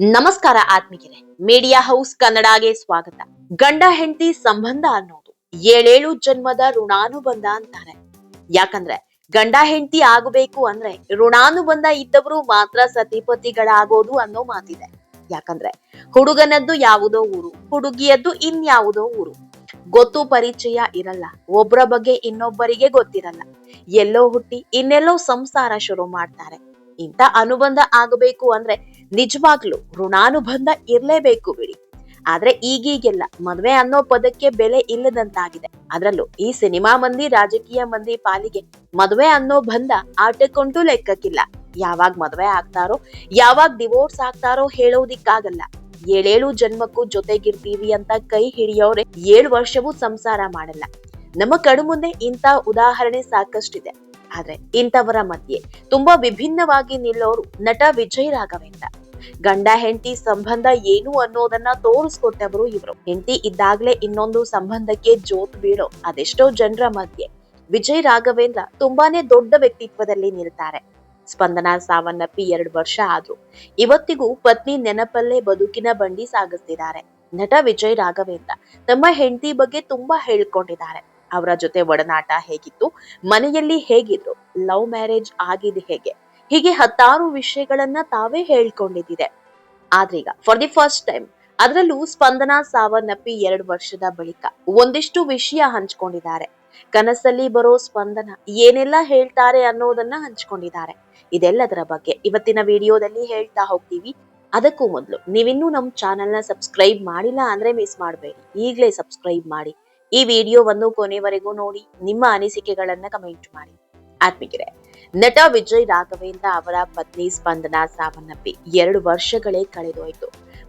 ನಮಸ್ಕಾರ ಆತ್ಮಿಕರೇ media house ಕನ್ನಡಗೆ ಸ್ವಾಗತ. ಗಂಡ ಹೆಂಡತಿ ಸಂಬಂಧ ಅನ್ನೋದು ಏಳೇಳು ಜನ್ಮದ ಋಣಾನುಬಂಧ ಅಂತಾರೆ. ಯಾಕಂದ್ರೆ ಗಂಡ ಹೆಂಡತಿ ಆಗಬೇಕು ಅಂದ್ರೆ ಋಣಾನುಬಂಧ ಇದ್ದವರು ಮಾತ್ರ ಸತಿಪತಿಗಳಾಗೋದು ಅನ್ನೋ ಮಾತಿದೆ. ಯಾಕಂದ್ರೆ ಹುಡುಗನದ್ದು ಯಾವುದೋ ಊರು, ಹುಡುಗಿಯದ್ದು ಇನ್ಯಾವುದೋ ಊರು. ಗೊತ್ತು ಪರಿಚಯ ಇರಲ್ಲ ಒಬ್ಬರ ಬಗ್ಗೆ ಇನ್ನೊಬ್ಬರಿಗೆ ಗೊತ್ತಿರಲ್ಲ. ಎಲ್ಲೋ ಹುಟ್ಟಿ ಇನ್ನೆಲ್ಲೋ ಸಂಸಾರ ಶುರು ಮಾಡ್ತಾರೆ. ಇಂಥ ಅನುಬಂಧ ಆಗಬೇಕು ಅಂದ್ರೆ ನಿಜವಾಗ್ಲೂ ಋಣಾನುಬಂಧ ಇರ್ಲೇಬೇಕು ಬಿಡಿ. ಆದ್ರೆ ಈಗೀಗೆಲ್ಲ ಮದ್ವೆ ಅನ್ನೋ ಪದಕ್ಕೆ ಬೆಲೆ ಇಲ್ಲದಂತಾಗಿದೆ. ಅದರಲ್ಲೂ ಈ ಸಿನಿಮಾ ಮಂದಿ, ರಾಜಕೀಯ ಮಂದಿ ಪಾಲಿಗೆ ಮದ್ವೆ ಅನ್ನೋ ಬಂಧ ಆಟಕ್ಕಂಟು ಲೆಕ್ಕಕ್ಕಿಲ್ಲ. ಯಾವಾಗ ಮದ್ವೆ ಆಗ್ತಾರೋ, ಯಾವಾಗ ಡಿವೋರ್ಸ್ ಆಗ್ತಾರೋ ಹೇಳೋದಿಕ್ಕಾಗಲ್ಲ. ಏಳೇಳು ಜನ್ಮಕ್ಕೂ ಜೊತೆಗಿರ್ತೀವಿ ಅಂತ ಕೈ ಹಿಡಿಯೋರೆ ಏಳು ವರ್ಷವೂ ಸಂಸಾರ ಮಾಡಲ್ಲ. ನಮ್ಮ ಕಣ್ಮುಂದೆ ಮುಂದೆ ಇಂಥ ಉದಾಹರಣೆ ಸಾಕಷ್ಟಿದೆ. ಆದ್ರೆ ಇಂಥವರ ಮಧ್ಯೆ ತುಂಬಾ ವಿಭಿನ್ನವಾಗಿ ನಿಲ್ಲೋರು ನಟ ವಿಜಯ್ ರಾಘವೇಂದ್ರ. ಗಂಡ, ಹೆಂಡತಿ ಸಂಬಂಧ ಏನು ಅನ್ನೋದನ್ನ ತೋರಿಸ್ಕೊಟ್ಟವರು ಇವರು. ಹೆಂಡತಿ ಇದ್ದಾಗ್ಲೇ ಇನ್ನೊಂದು ಸಂಬಂಧಕ್ಕೆ ಜೋತ್ ಬೀಳೋ ಅದೆಷ್ಟೋ ಜನರ ಮಧ್ಯೆ ವಿಜಯ್ ರಾಘವೇಂದ್ರ ತುಂಬಾನೇ ದೊಡ್ಡ ವ್ಯಕ್ತಿತ್ವದಲ್ಲಿ ನಿಲ್ತಾರೆ. ಸ್ಪಂದನ ಸಾವನ್ನಪ್ಪಿ ಎರಡು ವರ್ಷ ಆದ್ರು ಇವತ್ತಿಗೂ ಪತ್ನಿ ನೆನಪಲ್ಲೇ ಬದುಕಿನ ಬಂಡಿ ಸಾಗಿಸ್ತಿದ್ದಾರೆ. ನಟ ವಿಜಯ್ ರಾಘವೇಂದ್ರ ತಮ್ಮ ಹೆಂಡತಿ ಬಗ್ಗೆ ತುಂಬಾ ಹೇಳ್ಕೊಂಡಿದ್ದಾರೆ. ಅವರ ಜೊತೆ ಒಡನಾಟ ಹೇಗಿತ್ತು, ಮನೆಯಲ್ಲಿ ಹೇಗಿದ್ರು, ಲವ್ ಮ್ಯಾರೇಜ್ ಆಗಿದೆ ಹೇಗೆ, ಹೀಗೆ ಹತ್ತಾರು ವಿಷಯಗಳನ್ನ ತಾವೇ ಹೇಳ್ಕೊಂಡಿದ್ದಿದೆ ಆದ್ರೀಗ ಫಾರ್ ದಿ ಫಸ್ಟ್ ಟೈಮ್ ಅದರಲ್ಲೂ ಸ್ಪಂದನಾ ಸಾವನ್ನಪ್ಪಿ ಎರಡು ವರ್ಷದ ಬಳಿಕ ಒಂದಿಷ್ಟು ವಿಷಯ ಹಂಚ್ಕೊಂಡಿದ್ದಾರೆ. ಕನಸಲ್ಲಿ ಬರೋ ಸ್ಪಂದನ ಏನೆಲ್ಲ ಹೇಳ್ತಾರೆ ಅನ್ನೋದನ್ನ ಹಂಚ್ಕೊಂಡಿದ್ದಾರೆ. ಇದೆಲ್ಲದರ ಬಗ್ಗೆ ಇವತ್ತಿನ ವಿಡಿಯೋದಲ್ಲಿ ಹೇಳ್ತಾ ಹೋಗ್ತೀವಿ. ಅದಕ್ಕೂ ಮೊದಲು, ನೀವಿನ್ನೂ ನಮ್ಮ ಚಾನೆಲ್ನ ಸಬ್ಸ್ಕ್ರೈಬ್ ಮಾಡಿಲ್ಲ ಅಂದ್ರೆ ಮಿಸ್ ಮಾಡಬೇಡಿ. ಈಗಲೇ ಸಬ್ಸ್ಕ್ರೈಬ್ ಮಾಡಿ. ಈ ವಿಡಿಯೋವನ್ನು ಕೊನೆವರೆಗೂ ನೋಡಿ, ನಿಮ್ಮ ಅನಿಸಿಕೆಗಳನ್ನ ಕಮೆಂಟ್ ಮಾಡಿ. ಆತ್ಮಿಕರೆ ನಟ ವಿಜಯ್ ರಾಘವೇಂದ್ರ ಅವರ ಪತ್ನಿ ಸ್ಪಂದನಾ ಸಾವನ್ನಪ್ಪಿ ಎರಡು ವರ್ಷಗಳೇ ಕಳೆದೋಯ್ತು.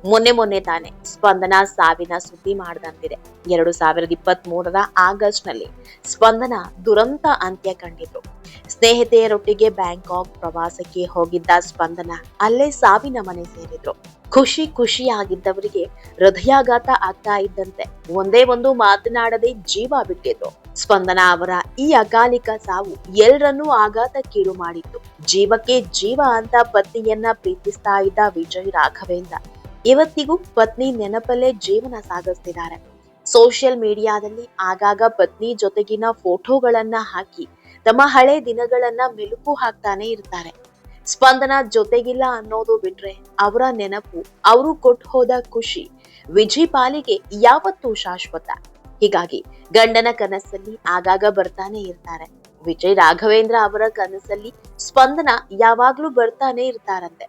ಮೊನ್ನೆ ಮೊನ್ನೆ ತಾನೆ ಸ್ಪಂದನಾ ಸಾವಿನ ಸುದ್ದಿ ಮಾಡದಂತಿದೆ. ಎರಡು ಸಾವಿರದ ಇಪ್ಪತ್ತ್ ಮೂರರ ಆಗಸ್ಟ್ನಲ್ಲಿ ಸ್ಪಂದನ ದುರಂತ ಅಂತ್ಯ ಕಂಡಿದ್ರು. ಸ್ನೇಹಿತೆಯರೊಟ್ಟಿಗೆ ಬ್ಯಾಂಕಾಕ್ ಪ್ರವಾಸಕ್ಕೆ ಹೋಗಿದ್ದ ಸ್ಪಂದನ, ಅಲ್ಲೇ ಸಾವಿನ ಮನೆ ಸೇರಿದ್ರು. ಖುಷಿ ಖುಷಿಯಾಗಿದ್ದವರಿಗೆ ಹೃದಯಾಘಾತ ಆಗ್ತಾ ಇದ್ದಂತೆ ಒಂದೇ ಒಂದು ಮಾತನಾಡದೆ ಜೀವ ಬಿಟ್ಟಿದ್ರು ಸ್ಪಂದನ ಅವರ ಈ ಅಕಾಲಿಕ ಸಾವು ಎಲ್ರನ್ನೂ ಆಘಾತಕ್ಕೀಡು ಮಾಡಿತ್ತು. ಜೀವಕ್ಕೆ ಜೀವ ಅಂತ ಪತ್ನಿಯನ್ನ ಪ್ರೀತಿಸ್ತಾ ಇದ್ದ ವಿಜಯ್ ರಾಘವೇಂದ್ರ ಇವತ್ತಿಗೂ ಪತ್ನಿ ನೆನಪಲ್ಲೇ ಜೀವನ ಸಾಗಿಸ್ತಿದ್ದಾರೆ. ಸೋಷಿಯಲ್ ಮೀಡಿಯಾದಲ್ಲಿ ಆಗಾಗ ಪತ್ನಿ ಜೊತೆಗಿನ ಫೋಟೋಗಳನ್ನ ಹಾಕಿ ತಮ್ಮ ಹಳೆ ದಿನಗಳನ್ನ ಮೆಲುಕು ಹಾಕ್ತಾನೆ ಇರ್ತಾರೆ. ಸ್ಪಂದನ ಜೊತೆಗಿಲ್ಲ ಅನ್ನೋದು ಬಿಟ್ರೆ ಅವರ ನೆನಪು, ಅವರು ಕೊಟ್ಟು ಹೋದ ಖುಷಿ ವಿಜಯ್ ಪಾಲಿಗೆ ಯಾವತ್ತೂ ಶಾಶ್ವತ. ಹೀಗಾಗಿ ಗಂಡನ ಕನಸಲ್ಲಿ ಆಗಾಗ ಬರ್ತಾನೆ ಇರ್ತಾರೆ. ವಿಜಯ್ ರಾಘವೇಂದ್ರ ಅವರ ಕನಸಲ್ಲಿ ಸ್ಪಂದನ ಯಾವಾಗ್ಲೂ ಬರ್ತಾನೆ ಇರ್ತಾರಂತೆ.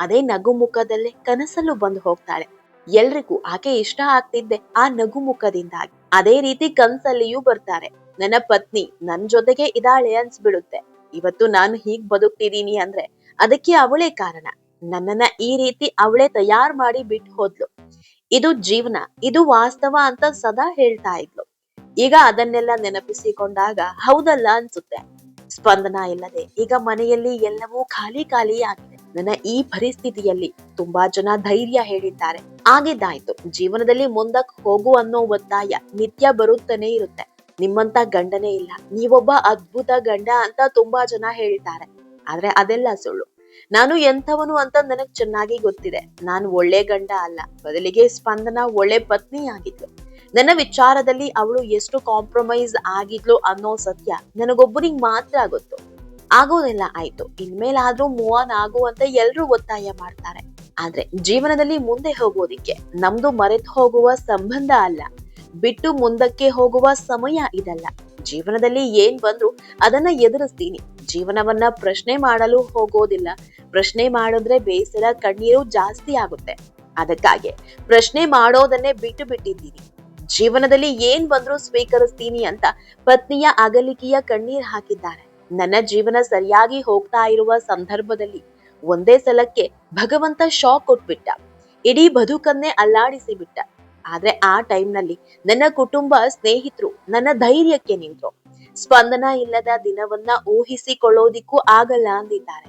ಅದೇ ನಗು ಮುಖದಲ್ಲೇ ಕನಸಲ್ಲೂ ಬಂದು ಹೋಗ್ತಾಳೆ. ಎಲ್ರಿಗೂ ಆಕೆ ಇಷ್ಟ ಆಗ್ತಿದ್ದೆ ಆ ನಗು ಮುಖದಿಂದಾಗಿ. ಅದೇ ರೀತಿ ಕನ್ಸಲ್ಲಿಯೂ ಬರ್ತಾರೆ. ನನ್ನ ಪತ್ನಿ ನನ್ ಜೊತೆಗೆ ಇದಾಳೆ ಅನ್ಸ್ಬಿಡುತ್ತೆ. ಇವತ್ತು ನಾನು ಹೀಗ್ ಬದುಕ್ತಿದೀನಿ ಅಂದ್ರೆ ಅದಕ್ಕೆ ಅವಳೇ ಕಾರಣ. ನನ್ನನ್ನ ಈ ರೀತಿ ಅವಳೇ ತಯಾರ್ ಮಾಡಿ ಬಿಟ್ಟು ಹೋದ್ಲು. ಇದು ಜೀವನ, ಇದು ವಾಸ್ತವ ಅಂತ ಸದಾ ಹೇಳ್ತಾ ಇದ್ಲು. ಈಗ ಅದನ್ನೆಲ್ಲ ನೆನಪಿಸಿಕೊಂಡಾಗ ಹೌದಲ್ಲ ಅನ್ಸುತ್ತೆ. ಸ್ಪಂದನ ಇಲ್ಲದೆ ಈಗ ಮನೆಯಲ್ಲಿ ಎಲ್ಲವೂ ಖಾಲಿ ಖಾಲಿ ಆಗಿದೆ. ನನ್ನ ಈ ಪರಿಸ್ಥಿತಿಯಲ್ಲಿ ತುಂಬಾ ಜನ ಧೈರ್ಯ ಹೇಳಿದ್ದಾರೆ. ಆಗಿದ್ದಾಯ್ತು ಜೀವನದಲ್ಲಿ ಮುಂದಕ್ಕೆ ಹೋಗು ಅನ್ನೋ ಒತ್ತಾಯ ನಿತ್ಯ ಬರುತ್ತಾನೆ ಇರುತ್ತೆ. ನಿಮ್ಮಂತ ಗಂಡನೇ ಇಲ್ಲ. ನೀವೊಬ್ಬ ಅದ್ಭುತ ಗಂಡ ಅಂತ ತುಂಬಾ ಜನ ಹೇಳ್ತಾರೆ. ಆದ್ರೆ ಅದೆಲ್ಲ ಸುಳ್ಳು. ನಾನು ಎಂಥವನು ಅಂತ ನನಗ್ ಚೆನ್ನಾಗಿ ಗೊತ್ತಿದೆ. ನಾನು ಒಳ್ಳೆ ಗಂಡ ಅಲ್ಲ. ಬದಲಿಗೆ ಸ್ಪಂದನ ಒಳ್ಳೆ ಪತ್ನಿ ಆಗಿದ್ಲು. ನನ್ನ ವಿಚಾರದಲ್ಲಿ ಅವಳು ಎಷ್ಟು ಕಾಂಪ್ರಮೈಸ್ ಆಗಿದ್ಲು ಅನ್ನೋ ಸತ್ಯ ನನಗೊಬ್ಬರಿಗೆ ಮಾತ್ರ ಗೊತ್ತು. ಆಗೋದೆಲ್ಲ, ಆಯ್ತು. ಇನ್ಮೇಲಾದ್ರೂ ಮೂವ್ ಆನ್ ಆಗುವಂತ ಎಲ್ರೂ ಒತ್ತಾಯ ಮಾಡ್ತಾರೆ. ಆದ್ರೆ ಜೀವನದಲ್ಲಿ ಮುಂದೆ ಹೋಗೋದಿಕ್ಕೆ ನಮ್ದು ಮರೆತು ಹೋಗುವ ಸಂಬಂಧ ಅಲ್ಲ. ಬಿಟ್ಟು ಮುಂದಕ್ಕೆ ಹೋಗುವ ಸಮಯ ಇದಲ್ಲ. ಜೀವನದಲ್ಲಿ ಏನ್ ಬಂದ್ರು ಅದನ್ನ ಎದುರಿಸ್ತೀನಿ. ಜೀವನವನ್ನ ಪ್ರಶ್ನೆ ಮಾಡಲು ಹೋಗೋದಿಲ್ಲ. ಪ್ರಶ್ನೆ ಮಾಡಿದ್ರೆ ಬೇಸರ, ಕಣ್ಣೀರು ಜಾಸ್ತಿ ಆಗುತ್ತೆ. ಅದಕ್ಕಾಗಿ ಪ್ರಶ್ನೆ ಮಾಡೋದನ್ನೇ ಬಿಟ್ಟು ಬಿಟ್ಟಿದ್ದೀನಿ. ಜೀವನದಲ್ಲಿ ಏನ್ ಬಂದ್ರು ಸ್ವೀಕರಿಸ್ತೀನಿ ಅಂತ ಪತ್ನಿಯ ಅಗಲಿಕೆಯ ಕಣ್ಣೀರ್ ಹಾಕಿದ್ದಾರೆ. ನನ್ನ ಜೀವನ ಸರಿಯಾಗಿ ಹೋಗ್ತಾ ಇರುವ ಸಂದರ್ಭದಲ್ಲಿ ಒಂದೇ ಸಲಕ್ಕೆ ಭಗವಂತ ಶಾಕ್ ಕೊಟ್ಬಿಟ್ಟ. ಇಡೀ ಬದುಕನ್ನೇ ಅಲ್ಲಾಡಿಸಿ ಬಿಟ್ಟ ಆದ್ರೆ ಆ ಟೈಮ್ನಲ್ಲಿ ನನ್ನ ಕುಟುಂಬ ಸ್ನೇಹಿತರು ನನ್ನ ಧೈರ್ಯಕ್ಕೆ ನಿಂತರು. ಸ್ಪಂದನ ಇಲ್ಲದ ದಿನವನ್ನ ಊಹಿಸಿಕೊಳ್ಳೋದಿಕ್ಕೂ ಆಗಲ್ಲ ಅಂದಿದ್ದಾರೆ.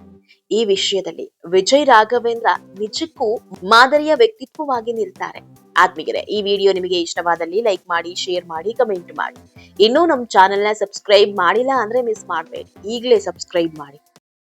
ಈ ವಿಷಯದಲ್ಲಿ ವಿಜಯ್ ರಾಘವೇಂದ್ರ ನಿಜಕ್ಕೂ ಮಾದರಿಯ ವ್ಯಕ್ತಿತ್ವವಾಗಿ ನಿಲ್ತಾರೆ. ಆತ್ಮೀಗೆರೆ ಈ ವಿಡಿಯೋ ನಿಮಗೆ ಇಷ್ಟವಾದಲ್ಲಿ ಲೈಕ್ ಮಾಡಿ, ಶೇರ್ ಮಾಡಿ, ಕಮೆಂಟ್ ಮಾಡಿ. ಇನ್ನೂ ನಮ್ಮ ಚಾನೆಲ್ನ ಸಬ್ಸ್ಕ್ರೈಬ್ ಮಾಡಿಲ್ಲ ಅಂದ್ರೆ ಮಿಸ್ ಮಾಡಬೇಡಿ. ಈಗಲೇ ಸಬ್ಸ್ಕ್ರೈಬ್ ಮಾಡಿ.